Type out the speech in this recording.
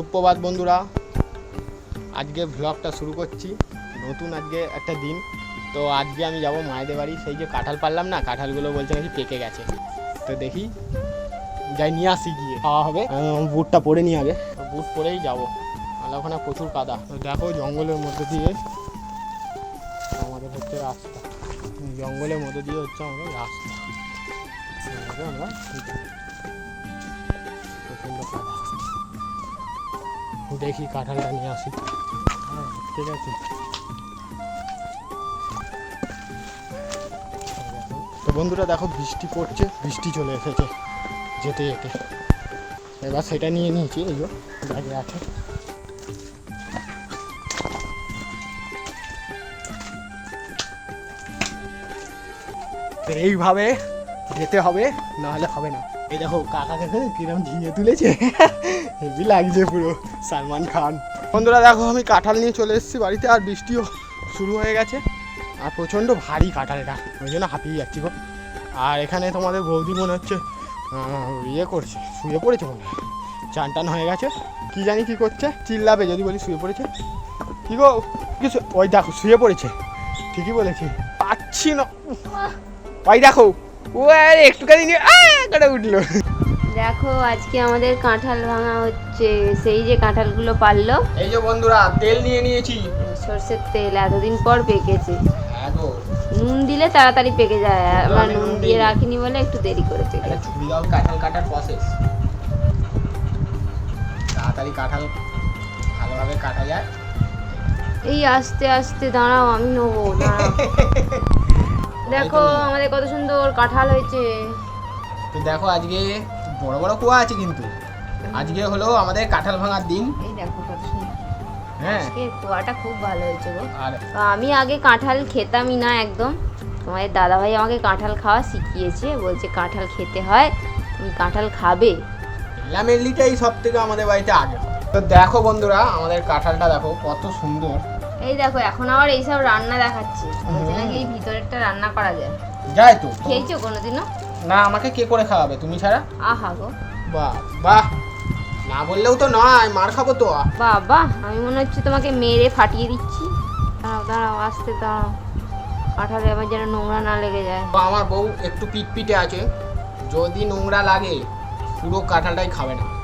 সুপ্রভাত বন্ধুরা। আজকে ভ্লগটা শুরু করছি। নতুন আজকে একটা দিন। তো আজকে আমি যাব মায়েদের বাড়ি। সেই যে কাঁঠাল পারলাম না, কাঁঠালগুলো বলছে নাকি পেকে গেছে। তো দেখি, যাই নিয়ে আসি গিয়ে। খাওয়া হবে। বুটটা পরে নিয়ে আগে। বুট পরেই যাব। আর ওখানে প্রচুর কাদা। তো দেখো জঙ্গলের মধ্যে দিয়ে আমাদের হচ্ছে রাস্তা। জঙ্গলের মধ্যে দিয়ে হচ্ছে আমাদের রাস্তা। আমরা দেখি কাঁঠালটা নিয়ে আসি। হ্যাঁ ঠিক আছে। তো বন্ধুরা দেখো বৃষ্টি পড়ছে বৃষ্টি চলে এসেছে যেতে যেতে। এবার সেটা নিয়ে নিয়েছি এই যে ব্যাগে আছে। এইভাবে যেতে হবে নাহলে হবে না। এই দেখো কাকা কাকা কিরম ঝিঙে তুলেছে। হেভি লাগছে পুরো, সালমান খান। বন্ধুরা দেখো, আমি কাঁঠাল নিয়ে চলে এসেছি বাড়িতে, আর বৃষ্টিও শুরু হয়ে গেছে। আর প্রচণ্ড ভারী কাঁঠাল এটা। ওই জন্য হাঁপিয়ে যাচ্ছি গো। আর এখানে তোমাদের বৌদি মনে হচ্ছে ইয়ে করছে, শুয়ে পড়েছে মনে হয়। চান টান হয়ে গেছে। কি জানি কি করছে, চিল্লাবে যদি বলি শুয়ে পড়েছে। কি গো কিছু ওই দেখো, শুয়ে পড়েছে। ঠিকই বলেছি। পাচ্ছি না। ওই দেখো। ও একটুখানি নিয়ে করে উঠল। দেখো আজকে আমাদের কাঁঠাল ভাঙা হচ্ছে। সেই যে কাঁঠালগুলো পারল। এই যে বন্ধুরা তেল নিয়ে নিয়েছি। সর্ষের তেল এতদিন পর পেকেছে। হ্যাঁ নুন দিলে তাড়াতাড়ি পেকে যায়। আমরা নুন দিয়ে রাখিনি বলে একটু দেরি করে পেকে দাও কাঁঠাল কাটার প্রসেস তাড়াতাড়ি কাঁঠাল ভালোভাবে কাটা যায়। এই আস্তে আস্তে দাঁড়াও আমি নেব দাঁড়াও। দেখো আমাদের কত সুন্দর কাঁঠাল হয়েছে। তো দেখো আজকে বড় বড় কুয়া আছে কিন্তু। আজকে হলো আমাদের কাঁঠাল ভাঙার দিন। এই দেখো হ্যাঁ। কুয়াটা খুব ভালো হয়েছে গো। আমি আগে কাঁঠাল খেতামই না একদম। তোমাদের দাদাভাই আমাকে কাঁঠাল খাওয়া শিখিয়েছে বলছে কাঁঠাল খেতে হয় তুমি কাঁঠাল খাবে। লামেল্লিটাই সব থেকে আমাদের বাড়িতে আগে। তো দেখো বন্ধুরা আমাদের কাঁঠালটা দেখো কত সুন্দর। এই দেখো এখন আবার এইসব রান্না দেখাচ্ছে। বলছে নাকি এই ভিতরেরটা রান্না করা যায়। যায় তো। খেয়েছো কোনোদিনও? না আমাকে কে করে খাওয়াবে? তুমি ছাড়া? আহা গো। বাহ বাহ। না বললেও তো নয় মার খাব তো। বাবা আমি মনে হচ্ছে তোমাকে মেরে ফাটিয়ে দিচ্ছি। দাঁড়াও দাঁড়াও আসতে দাঁড়াও। কাঁঠালে আবার যেন নোংরা না লেগে যায়। আমার বউ একটু পিটপিটে আছে। যদি নোংরা লাগে পুরো কাঁঠালটাই খাবে না।